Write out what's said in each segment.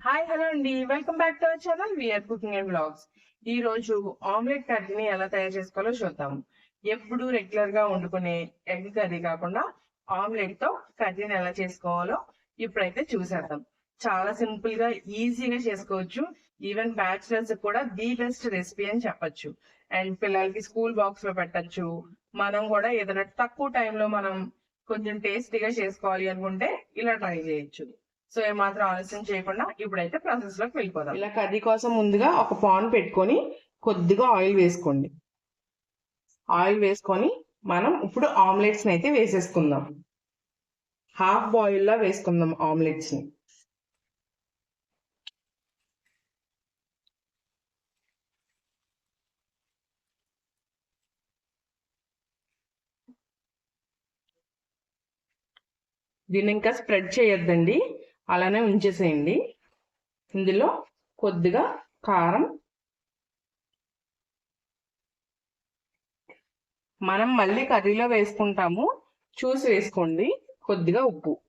Hi hello అండి. Welcome back to our channel VR cooking and vlogs ఈ రోజు omelette కర్రీని ఎలా తయారు చేసుకోవాలో చూద్దాం. ఎప్పుడు రెగ్యులర్గా వండుకునే ఎగ్ కర్రీ కాకుండా ఆమ్లెట్తో కర్రీని ఎలా చేసుకోవాలో ఇప్పుడైతే చూసేద్దాం. చాలా సింపుల్గా ఈజీగా చేసుకోవచ్చు. ఈవెన్ బ్యాచిలర్స్ కూడా ది బెస్ట్ రెసిపీ అని చెప్పొచ్చు. అండ్ పిల్లలకి స్కూల్ బాక్స్లో పెట్టచ్చు. మనం కూడా ఏదైనా తక్కువ టైంలో మనం కొంచెం టేస్టీగా చేసుకోవాలి అనుకుంటే ఇలా ట్రై చేయొచ్చు. సో ఏమాత్రం ఆలస్యం చేయకుండా ఇప్పుడైతే ప్రాసెస్లోకి వెళ్ళిపోదాం. ఇలా కర్రీ కోసం ముందుగా ఒక పాన్ పెట్టుకొని కొద్దిగా ఆయిల్ వేసుకోండి. ఆయిల్ వేసుకొని మనం ఇప్పుడు ఆమ్లెట్స్ అయితే వేసేసుకుందాం. హాఫ్ బాయిల్ లా వేసుకుందాం ఆమ్లెట్స్ని. దీన్ని ఇంకా స్ప్రెడ్ చేయొద్దండి. అలానే ఉంచేసేయండి. ఇందులో కొద్దిగా కారం. మనం మళ్ళీ కర్రీలో వేసుకుంటాము. చూసి వేసుకోండి. కొద్దిగా ఉప్పు.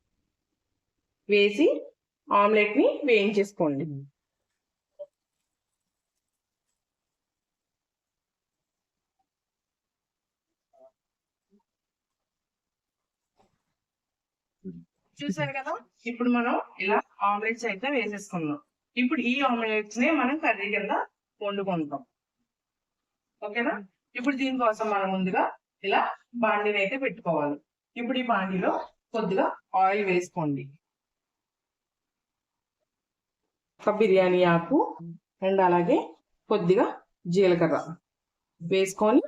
వేసి ఆమ్లెట్ని వేయించేసుకోండి. చూసారు కదా? ఇప్పుడు మనం ఇలా ఆమ్లెట్స్ అయితే వేసేసుకుందాం. ఇప్పుడు ఈ ఆమ్లెట్స్ని మనం కర్రీ కింద వండుకుంటాం. ఓకేనా? ఇప్పుడు దీనికోసం మనం ముందుగా ఇలా బాండీని అయితే పెట్టుకోవాలి. ఇప్పుడు ఈ బాండీలో కొద్దిగా ఆయిల్ వేసుకోండి. ఒక బిర్యానీ ఆకు అండ్ అలాగే కొద్దిగా జీలకర్ర వేసుకొని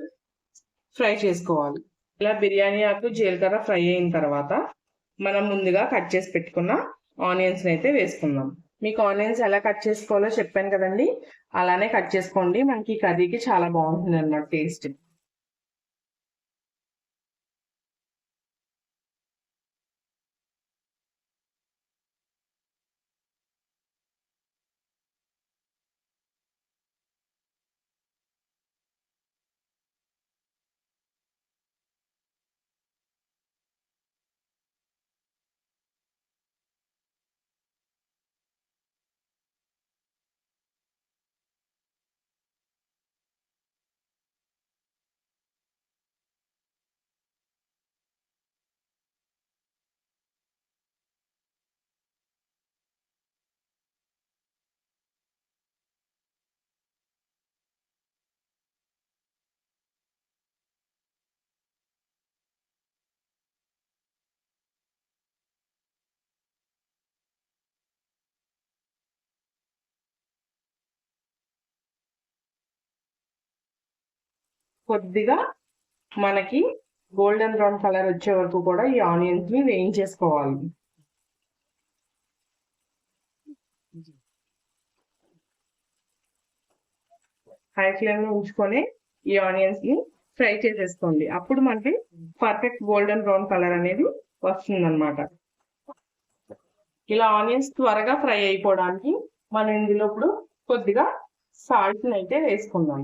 ఫ్రై చేసుకోవాలి. ఇలా బిర్యానీ ఆకు జీలకర్ర ఫ్రై అయిన తర్వాత మనం ముందుగా కట్ చేసి పెట్టుకున్న ఆనియన్స్ అయితే వేసుకుందాం. మీకు ఆనియన్స్ ఎలా కట్ చేసుకోవాలో చెప్పాను కదండి? అలానే కట్ చేసుకోండి. మనకి కర్రీకి చాలా బాగుంటుంది అన్నమాట టేస్ట్. కొద్దిగా మనకి గోల్డెన్ బ్రౌన్ కలర్ వచ్చే వరకు కూడా ఈ ఆనియన్స్ని వేయించేసుకోవాలి. హై ఫ్లేమ్లో ఉంచుకొని ఈ ఆనియన్స్ని ఫ్రై చేసేసుకోండి. అప్పుడు మనకి పర్ఫెక్ట్ గోల్డెన్ బ్రౌన్ కలర్ అనేది వస్తుంది అనమాట ఇలా ఆనియన్స్ త్వరగా ఫ్రై అయిపోవడానికి మనం ఇందులో ఇప్పుడు కొద్దిగా సాల్ట్ అయితే వేసుకుందాం.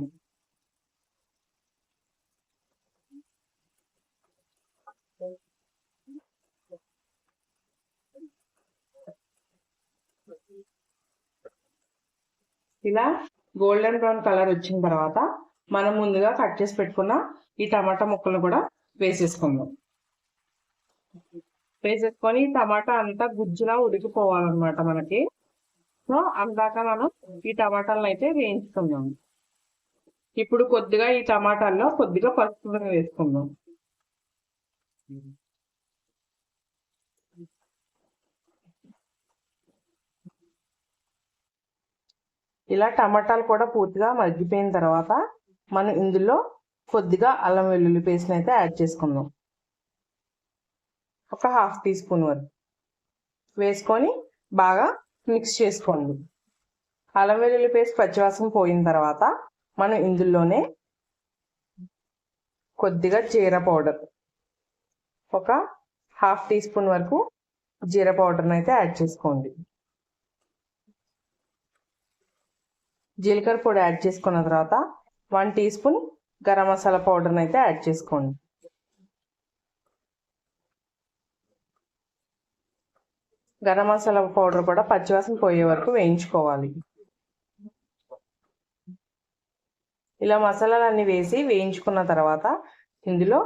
ఇలా గోల్డెన్ బ్రౌన్ కలర్ వచ్చిన తర్వాత మనం ముందుగా కట్ చేసి పెట్టుకున్న ఈ టమాటా ముక్కలు కూడా వేసేసుకుందాం. వేసేసుకొని ఈ టమాటా అంతా గుజ్జులా ఉడికిపోవాలన్నమాట మనకి. సో అందాక మనం ఈ టమాటాలను అయితే వేయించుకుందాం. ఇప్పుడు కొద్దిగా ఈ టమాటాల్లో కొద్దిగా పసుపు వేసుకుందాం. ఇలా టమాటాలు కూడా పూర్తిగా మగ్గిపోయిన తర్వాత మనం ఇందులో కొద్దిగా అల్లం వెల్లుల్లి పేస్ట్ని అయితే యాడ్ చేసుకుందాం. ఒక హాఫ్ టీ స్పూన్ వరకు వేసుకొని బాగా మిక్స్ చేసుకోండి. అల్లం వెల్లుల్లి పేస్ట్ పచ్చివాసన పోయిన తర్వాత మనం ఇందులోనే కొద్దిగా జీర పౌడర్ ఒక హాఫ్ టీ స్పూన్ వరకు జీర పౌడర్ని అయితే యాడ్ చేసుకోండి. జీలకర్ర పొడి యాడ్ చేసుకున్న తర్వాత one teaspoon garam masala పౌడర్ని అయితే యాడ్ చేసుకోండి. గరం మసాలా పౌడర్ కూడా పచ్చివాసన పోయే వరకు వేయించుకోవాలి. ఇలా మసాలాలన్నీ వేసి వేయించుకున్న తర్వాత ఇందులో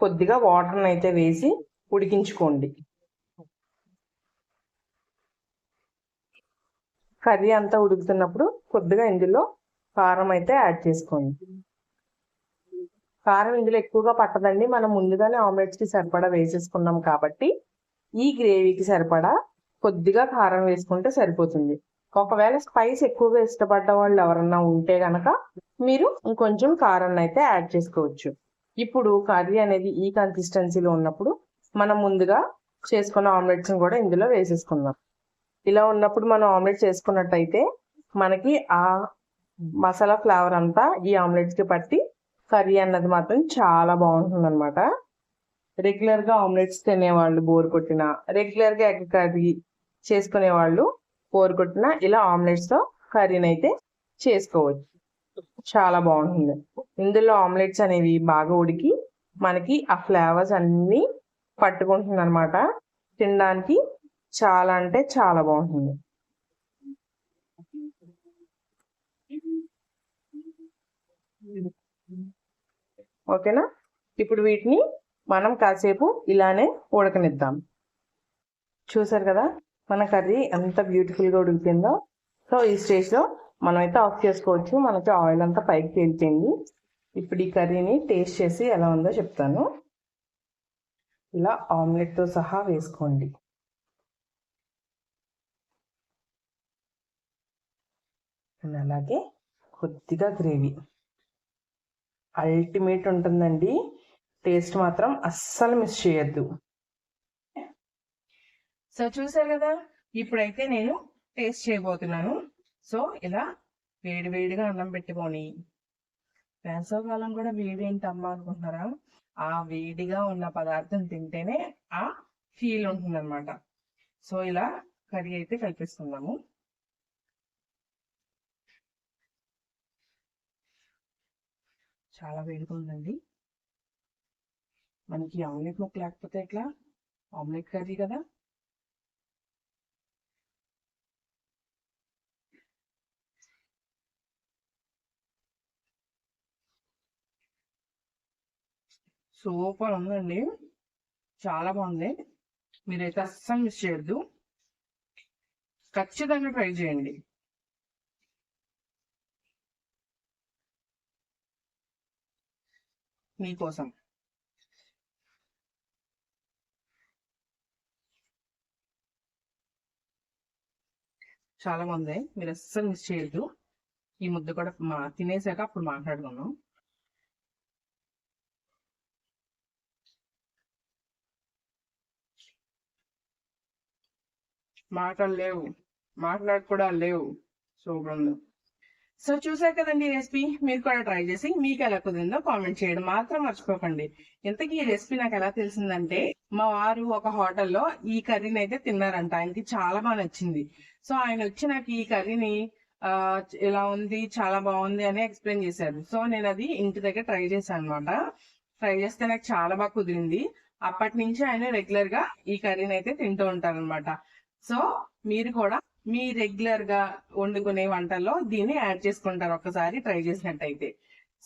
కొద్దిగా వాటర్ని అయితే వేసి ఉడికించుకోండి. కర్రీ అంతా ఉడుకుతున్నప్పుడు కొద్దిగా ఇందులో కారం అయితే యాడ్ చేసుకోండి. కారం ఇందులో ఎక్కువగా పట్టదండి. మనం ముందుగానే ఆమ్లెట్స్కి సరిపడా వేసేసుకున్నాం కాబట్టి ఈ గ్రేవీకి సరిపడా కొద్దిగా కారం వేసుకుంటే సరిపోతుంది. ఒకవేళ స్పైస్ ఎక్కువగా ఇష్టపడ్డ వాళ్ళు ఎవరన్నా ఉంటే గనక మీరు ఇంకొంచెం కారం అయితే యాడ్ చేసుకోవచ్చు. ఇప్పుడు కర్రీ అనేది ఈ కన్సిస్టెన్సీలో ఉన్నప్పుడు మనం ముందుగా చేసుకున్న ఆమ్లెట్స్ని కూడా ఇందులో వేసేసుకుందాం. ఇలా ఉన్నప్పుడు మనం ఆమ్లెట్ చేసుకున్నట్టయితే మనకి ఆ మసాలా ఫ్లేవర్ అంతా ఈ ఆమ్లెట్స్కి పట్టి కర్రీ అన్నది మాత్రం చాలా బాగుంటుంది అనమాట రెగ్యులర్గా ఆమ్లెట్స్ తినేవాళ్ళు బోర్ కొట్టిన రెగ్యులర్గా ఎగ్ కర్రీ చేసుకునే వాళ్ళు బోర్ కొట్టిన ఇలా ఆమ్లెట్స్తో కర్రీని అయితే చేసుకోవచ్చు. చాలా బాగుంటుంది. ఇందులో ఆమ్లెట్స్ అనేవి బాగా ఉడికి మనకి ఆ ఫ్లేవర్స్ అన్నీ పట్టుకుంటుంది అనమాట తినడానికి చాలా అంటే చాలా బాగుంటుంది. ఓకేనా? ఇప్పుడు వీటిని మనం కాసేపు ఇలానే ఉడకనిద్దాం. చూసారు కదా? మన కర్రీ ఎంత బ్యూటిఫుల్గా ఉడికిందో. సో ఈ స్టేజ్లో మనం అయితే ఆఫ్ చేసుకోవచ్చు. మనకి ఆయిల్ అంతా పైకి తేలిపోయింది. ఇప్పుడు ఈ కర్రీని టేస్ట్ చేసి ఎలా ఉందో చెప్తాను. ఇలా ఆమ్లెట్తో సహా వేసుకోండి. అలాగే కొద్దిగా గ్రేవీ. అల్టిమేట్ ఉంటుందండి. టేస్ట్ మాత్రం అస్సలు మిస్ చేయొద్దు. సో చూసారు కదా? ఇప్పుడైతే నేను టేస్ట్ చేయబోతున్నాను. సో ఇలా వేడి వేడిగా అన్నం పెట్టుకొని వేసవకాలం కూడా వేడి ఏంటి అమ్మా అనుకుంటున్నారా? ఆ వేడిగా ఉన్న పదార్థం తింటేనే ఆ ఫీల్ ఉంటుంది అనమాట సో ఇలా కర్రీ అయితే కల్పిస్తున్నాము చాలా వేడిగా ఉందండి మనకి ఆమ్లెట్ ముక్క లేకపోతే ఎట్లా? ఆమ్లెట్ కర్రీ కదా? సూపర్ ఉందండి. చాలా బాగుంది. మీరైతే అస్సలు మిస్ చేయొద్దు. ఖచ్చితంగా ట్రై చేయండి. మీకోసం. చాలా బాగుంది మీరు అస్సలు మిస్ చేయొద్దు. ఈ ముద్ద కూడా మా తినేసాక అప్పుడు మాట్లాడుకున్నాం మాటలు లేవు. మాట్లాడు కూడా లేవు. సూపర్ ఉంది సో చూసారు కదండి ఈ రెసిపీ? మీరు కూడా ట్రై చేసి మీకు ఎలా కుదిరిందో కామెంట్ చేయడం. మాత్రం మర్చిపోకండి. ఇంతకీ ఈ రెసిపీ నాకు ఎలా తెలిసిందంటే మా వారు ఒక హోటల్లో ఈ కర్రీని అయితే తిన్నారంట. ఆయనకి చాలా బాగా నచ్చింది. సో ఆయన వచ్చి నాకు ఈ కర్రీని ఇలా ఉంది చాలా బాగుంది అని ఎక్స్ప్లెయిన్ చేశారు. సో నేను అది ఇంటి దగ్గర ట్రై చేశాను అనమాట ట్రై చేస్తే నాకు చాలా బాగా కుదిరింది. అప్పటి నుంచి ఆయన రెగ్యులర్గా ఈ కర్రీని అయితే తింటూ ఉంటారనమాట సో మీరు కూడా మీ రెగ్యులర్గా వండుకునే వంటల్లో దీన్ని యాడ్ చేసుకుంటారు. ఒకసారి ట్రై చేసినట్టయితే.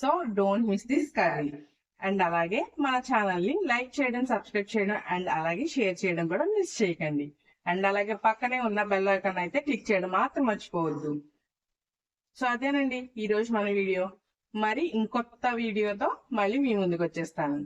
So don't miss this curry and అలాగే మన ఛానల్ని లైక్ చేయడం సబ్స్క్రైబ్ చేయడం అండ్ అలాగే షేర్ చేయడం కూడా మిస్ చేయకండి. అండ్ అలాగే పక్కనే ఉన్న బెల్ ఐకాన్ అయితే క్లిక్ చేయడం మాత్రం మర్చిపోవద్దు. సో అదేనండి. ఈరోజు మన వీడియో మరి ఇంకొత్త వీడియోతో మళ్ళీ మీ ముందుకు వచ్చేస్తాను.